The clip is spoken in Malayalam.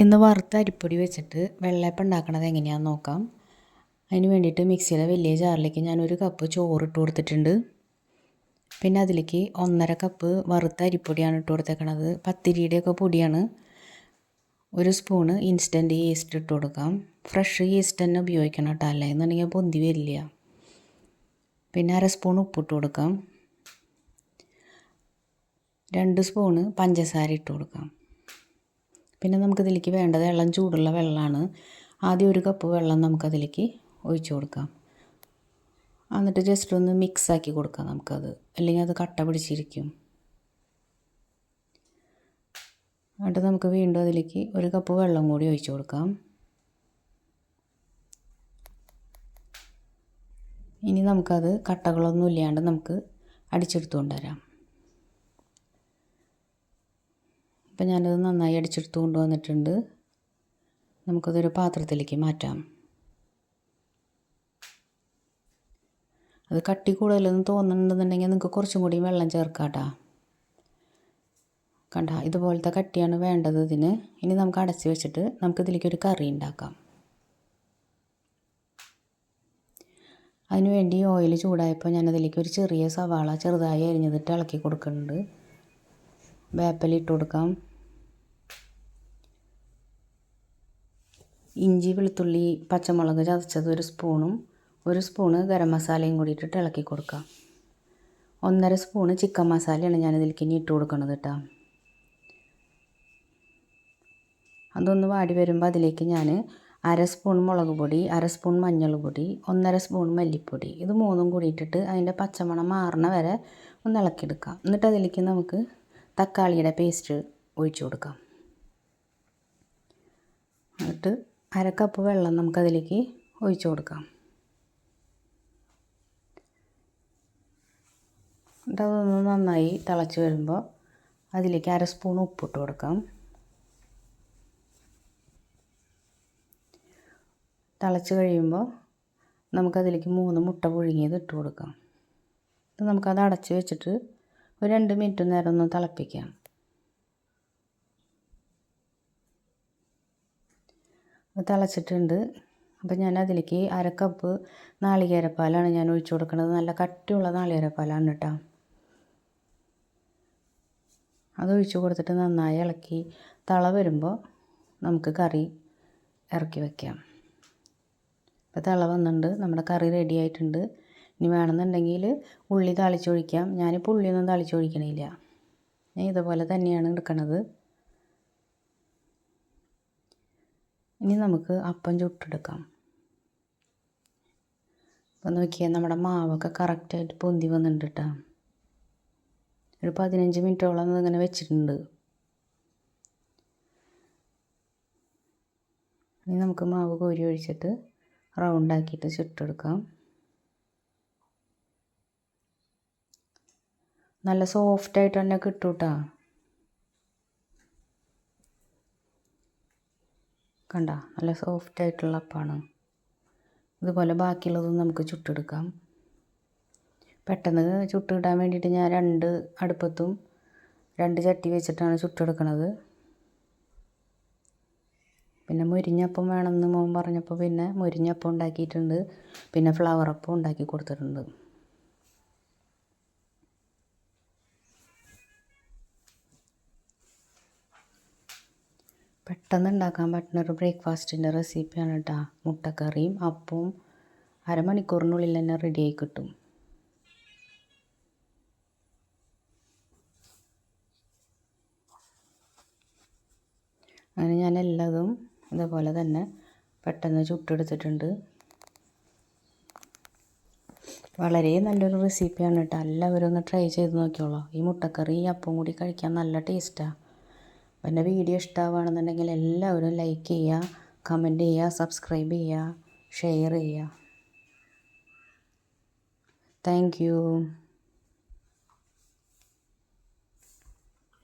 ഇന്ന് വറുത്ത അരിപ്പൊടി വെച്ചിട്ട് വെള്ളയപ്പം ഉണ്ടാക്കണത് എങ്ങനെയാണെന്ന് നോക്കാം. അതിന് വേണ്ടിയിട്ട് മിക്സിയിലെ വലിയ ജാറിലേക്ക് ഞാനൊരു കപ്പ് ചോറ് ഇട്ട് കൊടുത്തിട്ടുണ്ട്. പിന്നെ അതിലേക്ക് ഒന്നര കപ്പ് വറുത്ത അരിപ്പൊടിയാണ് ഇട്ട് കൊടുത്തേക്കണത്. പത്തിരിയുടെയൊക്കെ പൊടിയാണ്. ഒരു സ്പൂണ് ഇൻസ്റ്റന്റ് ഈസ്റ്റ് ഇട്ട് കൊടുക്കാം. ഫ്രഷ് ഈസ്റ്റ് തന്നെ ഉപയോഗിക്കണം കേട്ടോ അല്ല എന്നുണ്ടെങ്കിൽ പൊന്തി വരില്ല. പിന്നെ അര സ്പൂൺ ഉപ്പിട്ട് കൊടുക്കാം. രണ്ട് സ്പൂണ് പഞ്ചസാര ഇട്ട് കൊടുക്കാം. പിന്നെ നമുക്കിതിലേക്ക് വേണ്ടത് വെള്ളം ചൂടുള്ള വെള്ളമാണ്. ആദ്യം ഒരു കപ്പ് വെള്ളം നമുക്കതിലേക്ക് ഒഴിച്ചു കൊടുക്കാം. എന്നിട്ട് ജസ്റ്റ് ഒന്ന് മിക്സ് ആക്കി കൊടുക്കാം നമുക്കത്. അല്ലെങ്കിൽ അത് കട്ട പിടിച്ചിരിക്കും. എന്നിട്ട് നമുക്ക് വീണ്ടും അതിലേക്ക് ഒരു കപ്പ് വെള്ളം കൂടി ഒഴിച്ചു കൊടുക്കാം. ഇനി നമുക്കത് കട്ടകളൊന്നും ഇല്ലാണ്ട് നമുക്ക് അടിച്ചെടുത്തുകൊണ്ട് വരാം അപ്പം ഞാനത് നന്നായി അടിച്ചെടുത്ത് കൊണ്ടുവന്നിട്ടുണ്ട്. നമുക്കതൊരു പാത്രത്തിലേക്ക് മാറ്റാം. അത് കട്ടി കൂടുതലൊന്നും തോന്നുന്നുണ്ടെന്നുണ്ടെങ്കിൽ നിങ്ങൾക്ക് കുറച്ചും കൂടി വെള്ളം ചേർക്കാട്ടാ. കണ്ട ഇതുപോലത്തെ കട്ടിയാണ് വേണ്ടത് ഇതിന്. ഇനി നമുക്ക് അടച്ചു വെച്ചിട്ട് നമുക്ക് ഇതിലേക്ക് ഒരു കറി ഉണ്ടാക്കാം. അതിനുവേണ്ടി ഓയിൽ ചൂടായപ്പോൾ ഞാനതിലേക്ക് ഒരു ചെറിയ സവാള ചെറുതായി അരിഞ്ഞതിട്ട് ഇളക്കി കൊടുക്കുന്നുണ്ട്. വേപ്പലിട്ട് കൊടുക്കാം. ഇഞ്ചി വെളുത്തുള്ളി പച്ചമുളക് ചതച്ചത് ഒരു സ്പൂണും ഒരു സ്പൂണ് ഗരം മസാലയും കൂടിയിട്ട് ഇട്ടിട്ട് ഇളക്കി കൊടുക്കാം. ഒന്നര സ്പൂണ് ചിക്കൻ മസാലയാണ് ഞാനിതിലേക്ക് ഇനി ഇട്ട് കൊടുക്കുന്നത് കേട്ടോ അതൊന്ന് വാടി വരുമ്പോൾ അതിലേക്ക് ഞാൻ അര സ്പൂൺ മുളക് പൊടി അര സ്പൂൺ മഞ്ഞൾ പൊടി ഒന്നര സ്പൂൺ മല്ലിപ്പൊടി ഇത് മൂന്നും കൂടിയിട്ടിട്ട് അതിന്റെ പച്ചമണം മാറണ വരെ ഒന്ന് ഇളക്കിയെടുക്കാം. എന്നിട്ട് അതിലേക്ക് നമുക്ക് തക്കാളിയുടെ പേസ്റ്റ് ഒഴിച്ചു കൊടുക്കാം. എന്നിട്ട് അര കപ്പ് വെള്ളം നമുക്കതിലേക്ക് ഒഴിച്ചു കൊടുക്കാം. അതൊന്ന് നന്നായി തിളച്ച് വരുമ്പോൾ അതിലേക്ക് അര സ്പൂൺ ഉപ്പിട്ട് കൊടുക്കാം. തിളച്ച് കഴിയുമ്പോൾ നമുക്കതിലേക്ക് മൂന്ന് മുട്ട പുഴുങ്ങിയത് ഇട്ട് കൊടുക്കാം. നമുക്കത് അടച്ച് വെച്ചിട്ട് ഒരു രണ്ട് മിനിറ്റ് നേരം ഒന്ന് തിളപ്പിക്കാം. തിളച്ചിട്ടുണ്ട്. അപ്പോൾ ഞാൻ അതിലേക്ക് അര കപ്പ് നാളികേരപ്പാലാണ് ഞാൻ ഒഴിച്ചു കൊടുക്കുന്നത്. നല്ല കട്ടിയുള്ള നാളികേരപ്പാലാണ് കേട്ടോ. അത് ഒഴിച്ചു കൊടുത്തിട്ട് നന്നായി ഇളക്കി തള വരുമ്പോൾ നമുക്ക് കറി ഇറക്കി വയ്ക്കാം ഇപ്പോൾ തള വന്നിട്ടുണ്ട്. നമ്മുടെ കറി റെഡി ആയിട്ടുണ്ട്. ഇനി വേണമെന്നുണ്ടെങ്കിൽ ഉള്ളി താളിച്ചൊഴിക്കാം. ഞാനിപ്പോൾ ഉള്ളിയൊന്നും താളിച്ചൊഴിക്കണില്ല. ഞാൻ ഇതുപോലെ തന്നെയാണ് എടുക്കണത്. ഇനി നമുക്ക് അപ്പം ചുട്ടെടുക്കാം. അപ്പോൾ നോക്കിയാൽ നമ്മുടെ മാവൊക്കെ കറക്റ്റായിട്ട് പൊന്തി വന്നിട്ടുണ്ട് കേട്ടോ ഒരു പതിനഞ്ച് മിനിറ്റോളം ഇങ്ങനെ വെച്ചിട്ടുണ്ട്. ഇനി നമുക്ക് മാവ് കോരി ഒഴിച്ചിട്ട് റൗണ്ടാക്കിയിട്ട് ചുട്ടെടുക്കാം. നല്ല സോഫ്റ്റായിട്ട് തന്നെ കിട്ടും കേട്ടോ കണ്ട നല്ല സോഫ്റ്റ് ആയിട്ടുള്ള അപ്പമാണ് ഇതുപോലെ ബാക്കിയുള്ളതും നമുക്ക് ചുട്ടെടുക്കാം. പെട്ടെന്ന് ചുട്ടിടാൻ വേണ്ടിയിട്ട് ഞാൻ രണ്ട് അടുപ്പത്തും രണ്ട് ചട്ടി വെച്ചിട്ടാണ് ചുട്ടെടുക്കണത്. പിന്നെ മുരിഞ്ഞപ്പം വേണമെന്ന് മോൻ പറഞ്ഞപ്പോൾ പിന്നെ മുരിഞ്ഞപ്പം ഉണ്ടാക്കിയിട്ടുണ്ട്. പിന്നെ ഫ്ലവർ അപ്പം ഉണ്ടാക്കി കൊടുത്തിട്ടുണ്ട്. പെട്ടെന്ന് ഉണ്ടാക്കാൻ പറ്റുന്ന ഒരു ബ്രേക്ക്ഫാസ്റ്റിന്റെ റെസിപ്പിയാണ് കേട്ടോ മുട്ടക്കറിയും അപ്പവും അരമണിക്കൂറിനുള്ളിൽ തന്നെ റെഡിയായി കിട്ടും. അങ്ങനെ ഞാൻ എല്ലാതും ഇതേപോലെ തന്നെ പെട്ടെന്ന് ചുട്ടെടുത്തിട്ടുണ്ട്. വളരെ നല്ലൊരു റെസിപ്പിയാണ് കേട്ടോ എല്ലാവരും ഒന്ന് ട്രൈ ചെയ്ത് നോക്കിയോളൂ ഈ മുട്ടക്കറി അപ്പം കൂടി കഴിക്കാൻ നല്ല ടേസ്റ്റാണ് എന്റെ വീഡിയോ ഇഷ്ടമാവുകയാണെന്നുണ്ടെങ്കിൽ എല്ലാവരും ലൈക്ക് ചെയ്യുക കമന്റ് ചെയ്യുക സബ്സ്ക്രൈബ് ചെയ്യുക ഷെയർ ചെയ്യുക. താങ്ക്